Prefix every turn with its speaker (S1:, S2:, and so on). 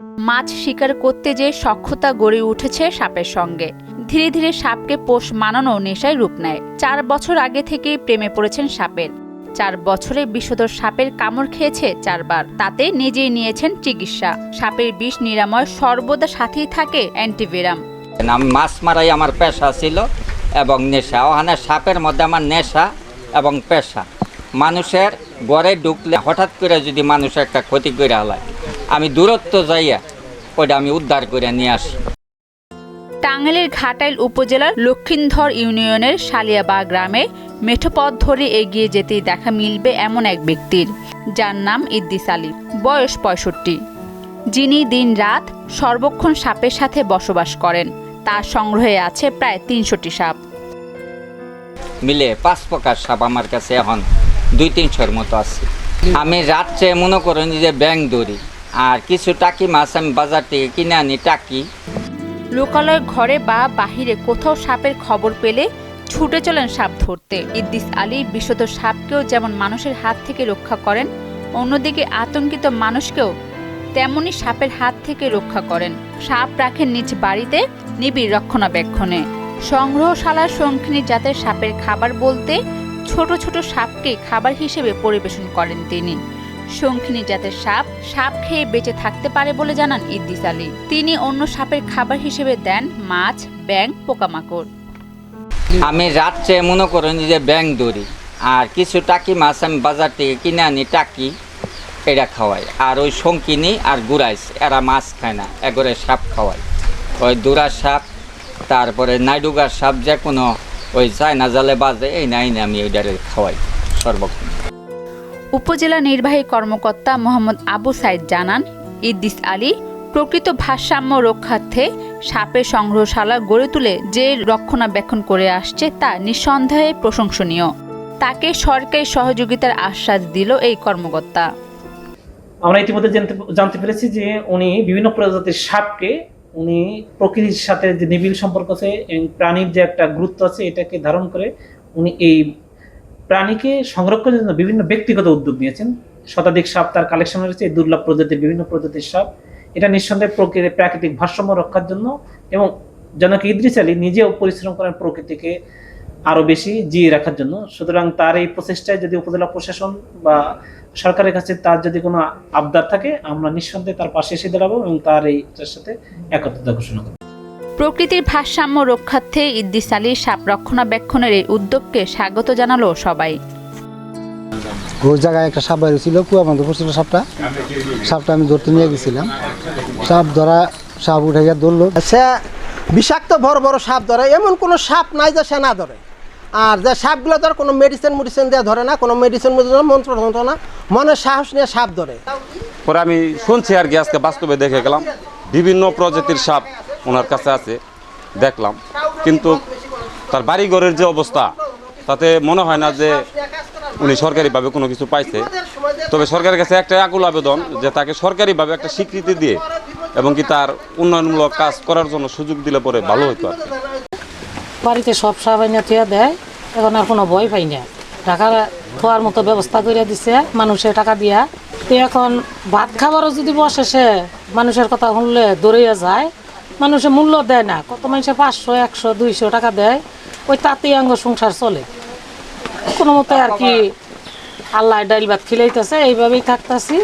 S1: মাছ শিকার করতে যে সক্ষতা গড়ে উঠেছে সাপের সঙ্গে। ধীরে ধীরে সাপকে পোষ মানানো নেশায় রূপ নেয়। চার বছর আগে থেকেই প্রেমে পড়েছেন সাপের। চার বছরে বিষধর সাপের কামড় খেয়েছে চারবার। তাতে নিজেই নিয়েছেন চিকিৎসা। সাপের বিষ নিরাময় সর্বদা সাথেই থাকে অ্যান্টিভেরাম।
S2: মাছ মারাই আমার পেশা ছিল এবং নেশা। ওখানে সাপের মধ্যে আমার নেশা এবং পেশা। মানুষের গড়ে ঢুকলে হঠাৎ করে যদি মানুষ একটা ক্ষতি করে হলায়। আমি দূরত্ব যাইয়া ওইটা আমি উদ্ধার করে নিয়ে আসি।
S1: টাঙ্গাইলের ঘাটাইল উপজেলার লক্ষিণধর ইউনিয়নের শালিয়াবা গ্রামে মেঠোপথ ধরে এগিয়ে যেতেই দেখা মিলবে এমন এক ব্যক্তির যার নাম ইদ্দিস আলী বয়স পঁয়ষট্টি। যিনি দিন রাত সর্বক্ষণ সাপের সাথে বসবাস করেন তার সংগ্রহে আছে প্রায় তিনশোটি সাপ।
S2: মিলে পাঁচ প্রকার সাপ আমার কাছে এখন দুই তিনশোর মতো আছে। আমি রাত্রে মনে করেন যে ব্যাং ধরি। আর কিছু টাকি মাছ আমি বাজার থেকে কিনে আনি, টাকি।
S1: লোকালয় ঘরে বা বাহিরে কোথাও সাপের খবর পেলে ছুটে চলেন সাপ ধরতে। ইদ্দিস আলী বিশদ সাপকেও যেমন মানুষের হাত থেকে রক্ষা করেন, অন্যদিকে আতঙ্কিত মানুষকেও তেমনি সাপের হাত থেকে রক্ষা করেন। সাপ রাখেন নিজ বাড়িতে নিবিড় রক্ষণাবেক্ষণে। সংগ্রহশালার শঙ্খিনী জাতের সাপের খাবার বলতে ছোট ছোট সাপকে খাবার হিসেবে পরিবেশন করেন তিনি। শঙ্খিনী জাতের সাপ সাপ খেয়ে বেঁচে থাকতে পারে বলে জানান ইদ্দিস আলী। তিনি অন্য সাপের খাবার হিসেবে দেন মাছ ব্যাং পোকামাকড়।
S2: আমি রাত্রে মনে করেন যে ব্যাং ধরি, আর কিছু টাকি মাছ আমি বাজার থেকে কিনে আনি, টাকি এটা খাওয়াই। আর ওই শঙ্কিনি আর গুড়াইস এরা মাছ খায় না, এগরে সাপ খাওয়াই। ওই দুরার সাপ, তারপরে নাইডুগার সাপ যে কোনো, ওই চায়না জালে বাজে, এই নাই আমি এইটারে খাওয়াই সর্বক্ষণ।
S1: উপজেলা নির্বাহী কর্মকর্তা মোহাম্মদ আবু সাইদ জানান ইদ্দিস আলী প্রকৃত ভারসাম্য রক্ষার্থে সাপের সংগ্রহশালা গড়ে তুলে যে রক্ষণাবেক্ষণ করে আসছে তা নিঃসন্দেহে প্রশংসনীয়। তাকে সরকারি সহযোগিতার আশ্বাস দিল এই কর্মকর্তা।
S3: আমরা ইতিমধ্যে জানতে পেরেছি যে উনি বিভিন্ন প্রজাতির সাপকে উনি প্রকৃতির সাথে যে নিবিড় সম্পর্ক আছে এবং প্রাণীর যে একটা গুরুত্ব আছে এটাকে ধারণ করে উনি এই প্রাণীকে সংরক্ষণের জন্য বিভিন্ন ব্যক্তিগত উদ্যোগ নিয়েছেন। শতাধিক সাপ তার কালেকশন রয়েছে, এই দুর্লভ প্রজাতির বিভিন্ন প্রজাতির সাপ। এটা নিঃসন্দেহে প্রকৃতি প্রাকৃতিক ভারসাম্য রক্ষার জন্য এবং জনক ইদ্রিস আলী নিজেও পরিশ্রম করেন প্রকৃতিকে আরও বেশি জিয়ে রাখার জন্য। সুতরাং তার এই প্রচেষ্টায় যদি উপজেলা প্রশাসন বা সরকারের কাছে তার যদি কোনো আবদার থাকে, আমরা নিঃসন্দেহে তার পাশে এসে দাঁড়াবো এবং তার এইটার সাথে একত্রতা ঘোষণা করব।
S1: প্রকৃতির ভারসাম্য রক্ষার্থে ইদ্দিস আলী সাপ রক্ষণাবেক্ষণের এই উদ্যোগকে স্বাগত জানালো সবাই।
S4: ওই জায়গায় একটা সাপ বেরিয়েছিল কুয়া বন্ধ করছিল সাপটা। সাপটা আমি ধরতে নিয়ে গেছিলাম। সাপ ধরা সাপ উঠে গিয়ে ধরলো।
S5: সে বিষাক্ত বড় বড় সাপ ধরে এমন কোনো সাপ নাই যে সে না ধরে। আর যে সাপগুলো ধর কোনো মেডিসিন মেডিসিন দিয়ে ধরে না কোনো মেডিসিন মেডিসিন মন্ত্র তন্ত্র না মনে সাহস নিয়ে সাপ ধরে।
S6: পরে আমি শুনছি আর কি আজকে বাস্তবে দেখে গেলাম বিভিন্ন প্রজাতির সাপ ওনার কাছে আছে, দেখলাম। কিন্তু তার বাড়িঘরের যে অবস্থা, তাতে মনে হয় না যে উনি সরকারিভাবে কোনো কিছু পাইছে। তবে সরকারের কাছে একটা আকুল আবেদন যে তাকে সরকারিভাবে একটা স্বীকৃতি দিয়ে এবং কি তার উন্নয়নমূলক কাজ করার জন্য সুযোগ দিলে পরে ভালো হতো আর।
S7: বাড়িতে সব সাবাইনা থুয়া দেয়, এখন আর কোনো ভয় পাই না। টাকা থোয়ার মতো ব্যবস্থা করে দিছে, মানুষে টাকা দিয়া। এখন ভাত খাবারও যদি বসে সে, মানুষের কথা শুনলে দৌড়িয়ে যায়। মানুষে মূল্য দেয় না। কত মানুষে পাঁচশো একশো দুইশো টাকা দেয়। ওই তাতেই আঙ্গ সংসার চলে। কোনো মতে আর কি আল্লাহ ডাইল ভাত খিলাইতেছে এইভাবেই থাকতেছি।